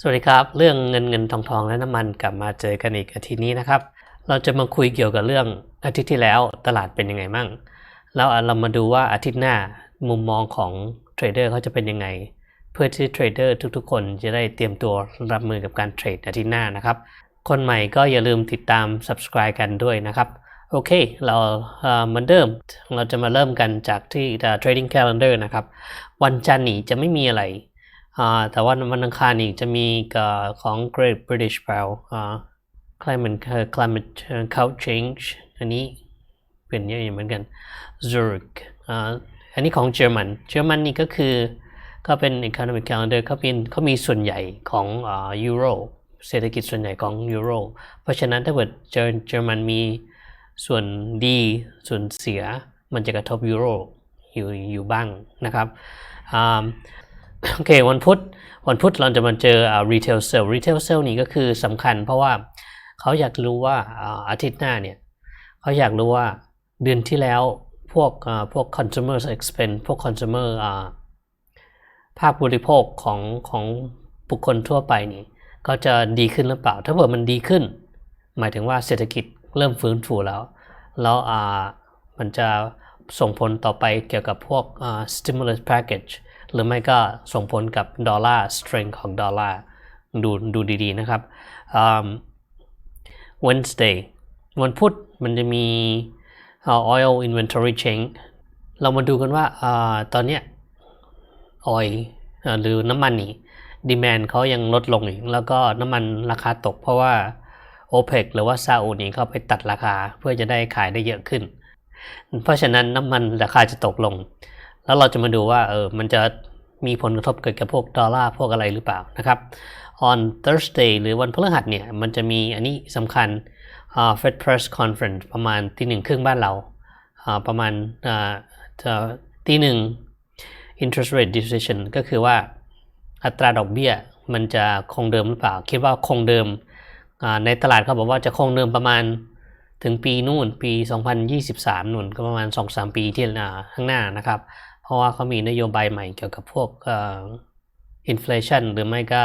สวัสดีครับ เรื่องเงินเงินทองทองและน้ำมันกลับมาเจอกันอีกอาทิตย์นี้นะครับ เราจะมาคุยเกี่ยวกับเรื่องอาทิตย์ที่แล้วตลาดเป็นยังไงมั่งแล้วเรามาดูว่าอาทิตย์หน้ามุมมองของเทรดเดอร์เขาจะเป็นยังไง เพื่อที่เทรดเดอร์ทุกๆ คนจะได้เตรียมตัวรับมือกับการเทรดอาทิตย์หน้านะครับ คนใหม่ก็อย่าลืมติดตาม subscribe กันด้วยนะครับโอเค เราเหมือนเดิม เราจะมาเริ่มกันจากที่ uh, trading calendar นะครับ วันจันทร์นี้จะไม่มีอะไร แต่ว่าวันอังคารนี้จะมีกของ Great British Pound อ่า climate climate climate change อันนี้เป็นเยอะอยู่เหมือนกัน Zurich อ่าอันนี้ของเยอรมันเยอรมันนี่ก็คือก็เป็น economic calendar เขาเป็นเขามีส่วนใหญ่ของอ่ายูโรเศรษฐกิจส่วนใหญ่ของยูโรเพราะฉะนั้นถ้าเกิดเยอรมันมีส่วนดีส่วนเสียมันจะกระทบยูโรอยู่อยู่บ้างนะครับอ่า โอเควันพุธวันพุธเราจะมาเจออ่า retail sale retail sale นี่ก็คือสำคัญเพราะว่าเขาอยากรู้ว่าอาทิตย์หน้าเนี่ยเขาอยากรู้ว่าเดือนที่แล้วพวกอ่าพวก consumer expense พวก consumer อ่าภาคบริโภคของของบุคคลทั่วไปนี่ก็จะดีขึ้นหรือเปล่า ถ้าเกิดมันดีขึ้น หมายถึงว่าเศรษฐกิจเริ่มฟื้นฟูแล้ว แล้วอ่ามันจะส่งผลต่อไปเกี่ยวกับพวกอ่า stimulus package หรือไม่ก็ส่งผลกับดอลลาร์ strength ของดอลลาร์ดูดูดีๆนะครับอืม Wednesday วันพุธมันจะมี oil inventory change เรามาดูกันว่าอตอนเนี้ย oil หรือน้ำมันนี่ดีแมนเขายังลดลงอีก แล้วก็น้ำมันราคาตกเพราะว่า OPEC หรือว่าซาอุนี่เขาไปตัดราคาเพื่อจะได้ขายได้เยอะขึ้น เพราะฉะนั้นน้ำมันราคาจะตกลง แล้วเราจะมาดูว่าเออมันจะมีผลกระทบเกิดกับพวกดอลลาร์พวกอะไรหรือเปล่านะครับ on Thursday หรือวันพฤหัสเนี่ยมันจะมีอันนี้สำคัญ Fed Press Conference ประมาณตีหนึ่งครึ่งบ้านเรา ประมาณอ่าจะตีหนึ่ง interest rate decision ก็คือว่าอัตราดอกเบี้ยมันจะคงเดิมหรือเปล่า คิดว่าคงเดิม ในตลาดเขาบอกว่าจะคงเดิมประมาณถึงปีนู่นปี 2023นู่นก็ประมาณ 2-3 ปีที่ข้างหน้านะครับ เพราะว่าเขามีนโยบายใหม่เกี่ยวกับพวกอินฟลชันหรือไม่ก็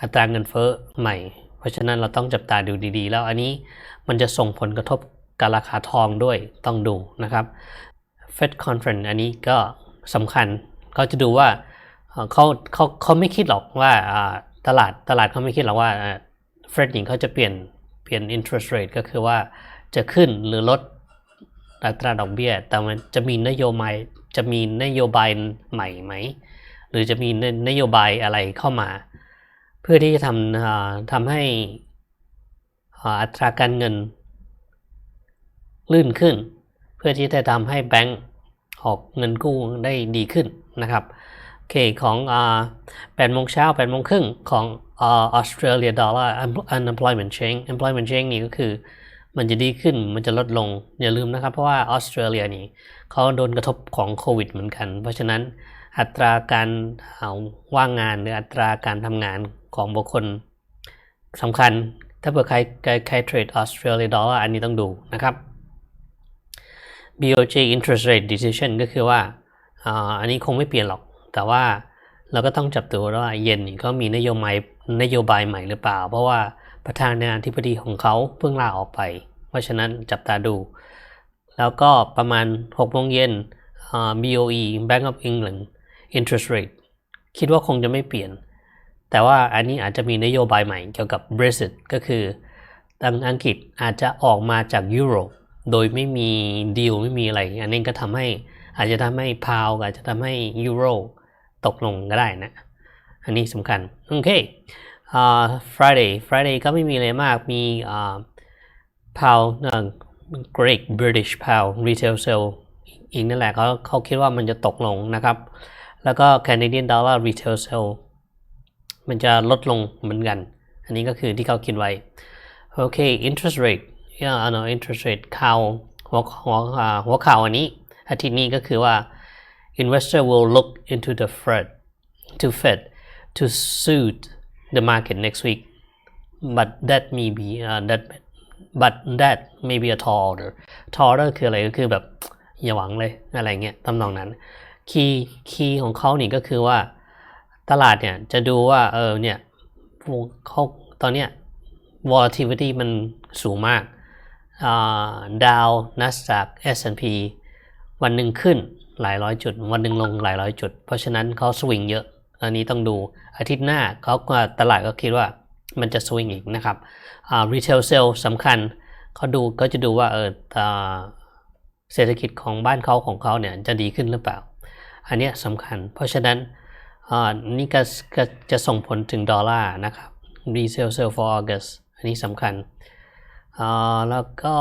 อัตราเงินเฟ้อใหม่ เพราะฉะนั้นเราต้องจับตาดูดีๆ แล้วอันนี้มันจะส่งผลกระทบกับราคาทองด้วยต้องดูนะครับ Fed Conference อันนี้ก็สำคัญเขาจะดูว่าเขาเขาเขาไม่คิดหรอกว่าตลาดตลาดเขาไม่คิดหรอกว่าเฟดหนี่เขาจะเปลี่ยนเปลี่ยน interest rate ก็คือว่าจะขึ้นหรือลด อัตราดอกเบี้ย แต่มันจะมีนโยบายจะมีนโยบายใหม่ไหม หรือจะมีนโยบายอะไรเข้ามา เพื่อที่จะทำทำให้อัตราการเงิน ลื่นขึ้น เพื่อที่จะทำให้แบงก์ออกเงินกู้ได้ดีขึ้นนะครับโอเคของอ่าแปดโมงเช้าแปดโมงครึ่งของอออสเตรเลียดอลลาร์ unemployment change employment change นี่ก็คือ มันจะดีขึ้นมันจะลดลง อย่าลืมนะครับ เพราะว่าออสเตรเลียนี่เขาโดนกระทบของโควิดเหมือนกัน เพราะฉะนั้นอัตราการาว่างงานหรืออัตราการทำงานของบุคคลสำคัญ ถ้าเผื่อใครใครเทรดออสเตรเลียดอลลาร์อันนี้ต้องดูนะครับ BOJ interest rate decision ก็คือว่าอันนี้คงไม่เปลี่ยนหรอก แต่ว่าเราก็ต้องจับตัวว่าเย็นนี่เขามีนโยบายนโยบายใหม่หรือเปล่า เพราะว่า ประธานาธิบดีของเขาเพิ่งลาออกไป เพราะฉะนั้นจับตาดู แล้วก็ประมาณ6โมงเย็น BOE Bank of England interest rate คิดว่าคงจะไม่เปลี่ยน แต่ว่าอันนี้อาจจะมีนโยบายใหม่เกี่ยวกับ Brexit ก็คือทางอังกฤษอาจจะออกมาจากยุโรปโดยไม่มีดีลไม่มีอะไร อันนี้ก็ทำให้อาจจะทำให้พาวอาจจะทำให้ยูโรตกลงก็ได้นะ อันนี้สำคัญ โอเค อ่า Friday Friday ก็ไม่มีอะไรมากมีอ่า pound เอ่อ Great British Pound Retail Sale อีกนั่นแหละเขาเขาคิดว่ามันจะตกลงนะครับ แล้วก็ Canadian Dollar Retail Sale มันจะลดลงเหมือนกัน อันนี้ก็คือที่เขาคิดไว้ โอเค interest rate อ่า no interest rate ข่าวหัวหัวหัวข่าวอันนี้ อาทิตย์นี้ก็คือว่า investor will look into the Fed to Fed to suit the market next week but that may be uh, that but that may be a tall order tall order คืออะไรก็คือแบบอย่าหวังเลยอะไรเงี้ยตำนองนั้น คีย์คีย์ของเขานี่ก็คือว่าตลาดเนี่ยจะดูว่าเออเนี่ยเขาตอนเนี้ย volatility มันสูงมากดาวนัสจาก S&P วันหนึ่งขึ้นหลายร้อยจุด วันหนึ่งลงหลายร้อยจุด เพราะฉะนั้นเขาสวิงเยอะ อันนี้ต้องดูอาทิตย์หน้าเขาก็ตลาดก็คิดว่ามันจะสวิงอีกนะครับรีเทลเซลสำคัญเขาดูก็จะดูว่าเออเศรษฐกิจของบ้านเขาของเขาเนี่ยจะดีขึ้นหรือเปล่า อันนี้สำคัญ เพราะฉะนั้นนี่ก็จะส่งผลถึงดอลลาร์นะครับ resale sale for August อันนี้สำคัญ แล้วก็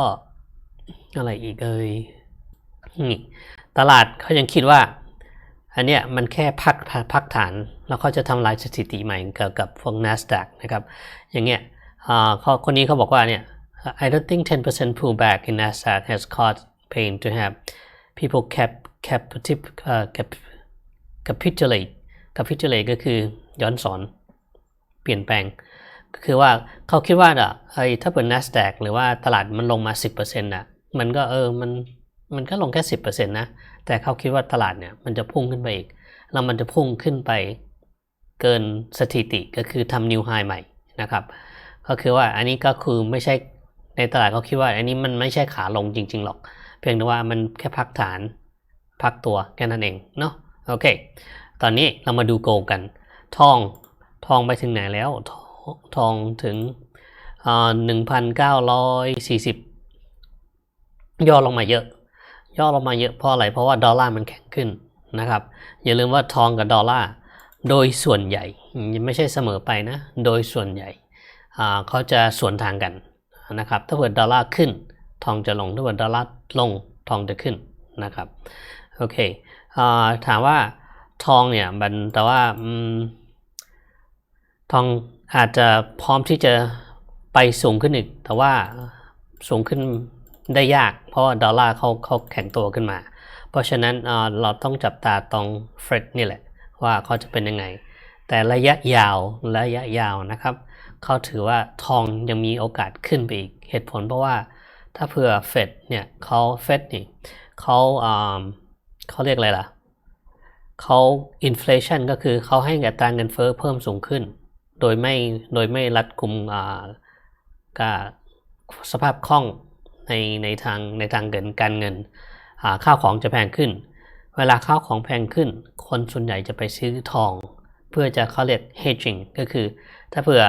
อะไรอีกเอ่ยตลาดเขายังคิดว่า อันเนี้ยมันแค่พักพักฐาน แล้วเขาจะทำลายสถิติใหม่เกี่ยวกับพวก NASDAQ นะครับ อย่างเงี้ยเขาคนนี้เขาบอกว่าเนี่ย I don't think 10% pullback in NASDAQ has caused pain to have people cap cap uh, cap capitulate capitulate ก็คือย้อนสอนเปลี่ยนแปลง ก็คือว่าเขาคิดว่าอะไอ้ถ้าเป็น NASDAQ หรือว่าตลาดมันลงมา 10%น่ะมันก็เออมัน มันก็ลงแค่ 10%นะ แต่เขาคิดว่าตลาดเนี่ยมันจะพุ่งขึ้นไปอีก แล้วมันจะพุ่งขึ้นไปเกินสถิติก็คือทำนิวไฮใหม่นะครับ ก็คือว่าอันนี้ก็คือไม่ใช่ในตลาดเขาคิดว่า อันนี้มันไม่ใช่ขาลงจริง ๆ หรอก เพียงแต่ว่ามันแค่พักฐานพักตัวแค่นั้นเองเนาะโอเค ตอนนี้เรามาดูโกลกัน ทองทองไปถึงไหนแล้ว ทองถึงหนึ่งพันเก้าร้อยสี่สิบย่อลงมาเยอะ ย่อลงมาเยอะเพราะอะไร เพราะว่าดอลลาร์มันแข็งขึ้นนะครับ อย่าลืมว่าทองกับดอลลาร์โดยส่วนใหญ่ไม่ใช่เสมอไปนะ โดยส่วนใหญ่เขาจะสวนทางกันนะครับ ถ้าเกิดดอลลาร์ขึ้น ทองจะลง ถ้าเกิดดอลลาร์ลง ทองจะขึ้นนะครับ โอเคถามว่าทองเนี่ยมันแต่ว่าทองอาจจะพร้อมที่จะไปสูงขึ้นอีก แต่ว่าสูงขึ้น ได้ยาก เพราะดอลลาร์เขาเขาแข็งตัวขึ้นมา เพราะฉะนั้นเราต้องจับตาตรงเฟรดนี่แหละ ว่าเขาจะเป็นยังไง แต่ระยะยาวระยะยาวนะครับเขาถือว่าทองยังมีโอกาสขึ้นไปอีกเหตุผลเพราะว่าถ้าเผื่อเฟดเนี่ยเขาเฟดนี่เขาเขาเรียกอะไรล่ะเขาอินฟลชันก็คือเขาให้อัตราเงินเฟ้อเพิ่มสูงขึ้น โดยไม่โดยไม่รัดกุมกับสภาพคล่อง ในในทางในทางเงินการเงินข้าวของจะแพงขึ้น เวลาข้าวของแพงขึ้น คนส่วนใหญ่จะไปซื้อทอง เพื่อจะเขาเรียก hedging ก็คือ ถ้าเผื่อ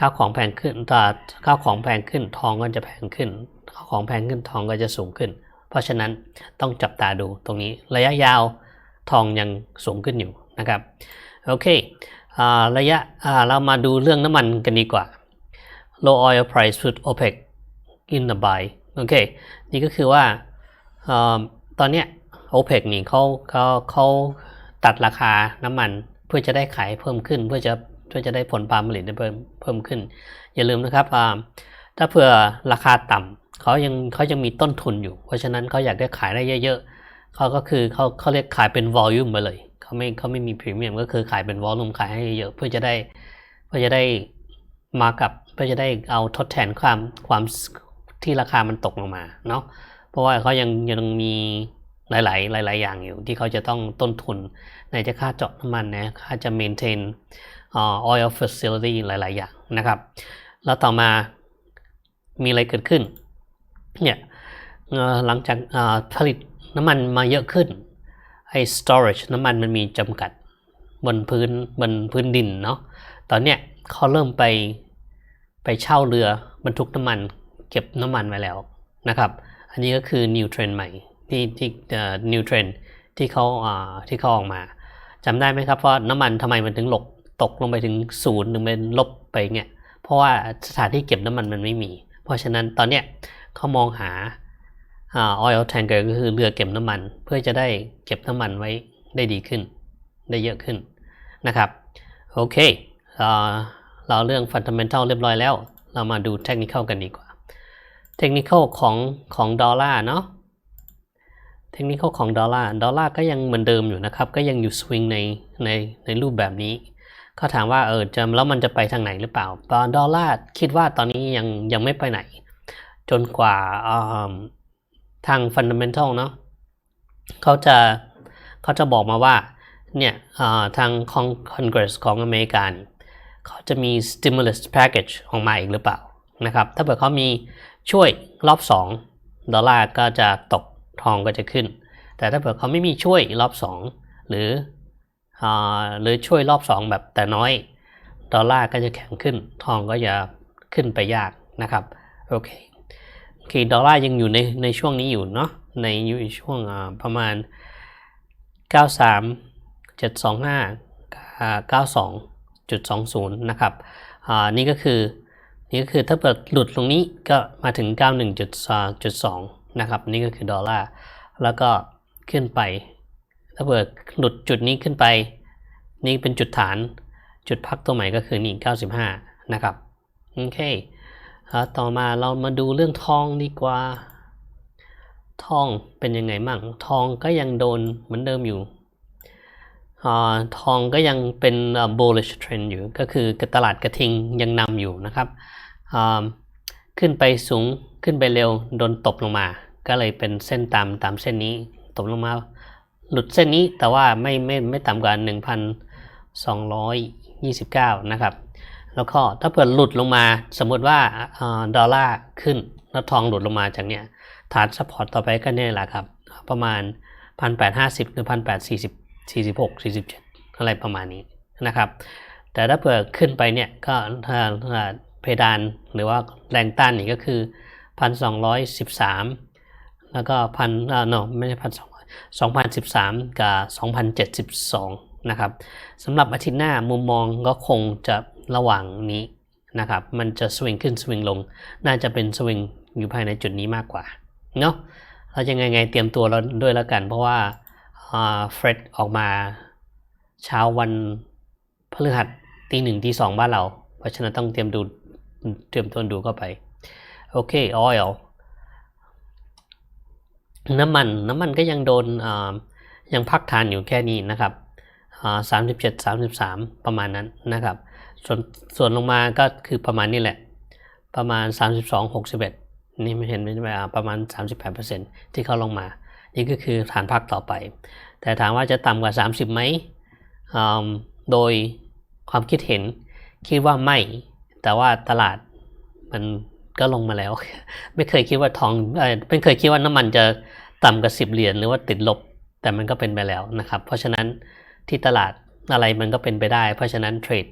ข้าวของแพงขึ้นตาข้าวของแพงขึ้น ทองก็จะแพงขึ้นข้าวของแพงขึ้นทองก็จะสูงขึ้น เพราะฉะนั้นต้องจับตาดูตรงนี้ระยะยาวทองยังสูงขึ้นอยู่นะครับโอเคระยะเรามาดูเรื่องน้ำมันกันดีกว่า low oil price put OPEC in the buy โอเค นี่ก็คือว่าตอนเนี้ย OPEC นี่เขาเขาเขาตัดราคาน้ำมันเพื่อจะได้ขายเพิ่มขึ้น เพื่อจะเพื่อจะได้ผลปาล์มผลิตได้เพิ่มเพิ่มขึ้น อย่าลืมนะครับถ้าเผื่อราคาต่ำเขายังเขายังมีต้นทุนอยู่ เพราะฉะนั้นเขาอยากได้ขายได้เยอะๆเขาก็คือเขาเขาเรียกขายเป็นวอลลุ่มไปเลยเขาไม่เขาไม่มีพรีเมียมก็คือขายเป็นวอลลุ่มขายให้เยอะเพื่อจะได้เพื่อจะได้มากับเพื่อจะได้เอาทดแทนความความ ที่ราคามันตกลงมาเนาะเพราะว่าเขายังยังมีหลาย ๆ หลาย ๆ อย่างอยู่ที่เขาจะต้องต้นทุนในจะค่าเจาะน้ำมันนะค่าจะ maintain oil facility หลาย ๆ อย่างนะครับ แล้วต่อมามีอะไรเกิดขึ้นเนี่ยหลังจากผลิตน้ำมันมาเยอะขึ้นไอ้ storage น้ำมันมันมีจำกัดบนพื้นบนพื้นดินเนาะตอนเนี้ยเขาเริ่มไปไปเช่าเรือบรรทุกน้ำมัน เก็บน้ำมันไว้แล้วนะครับ อันนี้ก็คือ new trend ใหม่ที่ที่ new trend ที่เขาที่เขาออกมาจำได้ไหมครับว่าน้ำมันทำไมมันถึงหลกตกลงไปถึงศูนย์หรือเป็นลบไปเงี้ยเพราะว่าสถานที่เก็บน้ำมันมันไม่มี เพราะฉะนั้นตอนเนี้ยเขามองหา oil tanker ก็คือเรือเก็บน้ำมัน เพื่อจะได้เก็บน้ำมันไว้ได้ดีขึ้น ได้เยอะขึ้นนะครับโอเคเราเรื่อง fundamental เรียบร้อยแล้ว เรามาดู technical กันดีกว่า ทคนิคของของดอลลาร์เนาะเทคนิคของดอลลาร์ดอลลาร์ก็ยังเหมือนเดิมอยู่นะครับ ก็ยังอยู่สวิงในในในรูปแบบนี้เขาถามว่าเออจะแล้วมันจะไปทางไหนหรือเปล่าตอนดอลลาร์คิดว่าตอนนี้ยังยังไม่ไปไหน จนกว่าทางฟันเดเมนทัลเนาะเขาจะเขาจะบอกมาว่าเนี่ยอ่าทางคองคอนเกรสของอเมริกานี่เขาจะมี stimulus package ออกมาอีกหรือเปล่านะครับถ้าเกิดเขามี ช่วยรอบ 2 ดอลลาร์ก็จะตกทองก็จะขึ้น แต่ถ้าเกิดเขาไม่มีช่วยรอบ 2 หรืออหรือช่วยรอบ 2 แบบแต่น้อย ดอลลาร์ก็จะแข็งขึ้น ทองก็จะขึ้นไปยากนะครับโอเคโอเคดอลลาร์ยังอยู่ในในช่วงนี้อยู่เนาะในอยู่ช่วงอ่าประมาณ 93 725 92.20 นะครับนี่ก็คือ นี่ก็คือถ้าเปิดหลุดตรงนี้ก็มาถึง 91.2นะครับนี่ก็คือดอลลาร์แล้วก็ขึ้นไป ถ้าเปิดหลุดจุดนี้ขึ้นไป นี่เป็นจุดฐานจุดพักตัวใหม่ก็คือนี่ 95 นะครับโอเคต่อมาเรามาดูเรื่องทองดีกว่า ทองเป็นยังไงมั่งทองก็ยังโดนเหมือนเดิมอยู่อทองก็ยังเป็น bullish trend อยู่ ก็คือตลาดกระทิงยังนำอยู่นะครับ ขึ้นไปสูงขึ้นไปเร็วโดนตบลงมา ก็เลยเป็นเส้นตามตามเส้นนี้ตบลงมา หลุดเส้นนี้แต่ว่าไม่ไม่ไม่ต่ำกว่า 1,229 นะครับ แล้วก็ถ้าเปิดหลุดลงมาสมมติว่าอ่าดอลลาร์ขึ้นแล้วทองหลุดลงมาจากเนี้ยฐานซัพพอร์ตต่อไปก็เนี่ยแหละครับ ประมาณ 1,850 หรือ 1,840 46 47 อะไรประมาณนี้นะครับ แต่ถ้าเปิดขึ้นไปเนี่ยก็ถ้า เพดานหรือว่าแรงต้านนี่ก็คือ 1,213 แล้วก็พันอ่า no ไม่ใช่พันสอง2013 กับ 2072 นะครับสำหรับอาทิตย์หน้ามุมมองก็คงจะระหว่างนี้นะครับ มันจะสวิงขึ้นสวิงลง น่าจะเป็นสวิงอยู่ภายในจุดนี้มากกว่า เนาะเราจะไงไงเตรียมตัวเราด้วยแล้วกัน เพราะว่าเฟรดออกมาเช้าวันพฤหัสตีหนึ่งตีสองบ้านเรา เพราะฉะนั้นต้องเตรียมดู เตรียมตัวดูเข้าไป โอเค oil น้ำมัน น้ำมันก็ยังโดนยังพักฐานอยู่แค่นี้นะครับสามสิบเจ็ดสามสิบสามประมาณนั้นนะครับ ส่วนส่วนลงมาก็คือประมาณนี้แหละ ประมาณ32 61นี่ไม่เห็นไม่ใช่ประมาณ38%ที่เขาลงมา นี่ก็คือฐานพักต่อไป แต่ถามว่าจะต่ำกว่า30ไหมอืมโดยความคิดเห็นคิดว่าไม่ แต่ว่าตลาดมันก็ลงมาแล้ว ไม่เคยคิดว่าทองไม่เคยคิดว่าน้ำมันจะต่ำกว่า10เหรียญหรือว่าติดลบ แต่มันก็เป็นไปแล้วนะครับ เพราะฉะนั้นที่ตลาดอะไรมันก็เป็นไปได้ เพราะฉะนั้นเทรด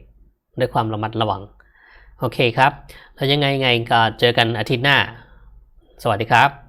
ด้วยความระมัดระวัง โอเคครับ แล้วยังไงไงก็เจอกันอาทิตย์หน้า สวัสดีครับ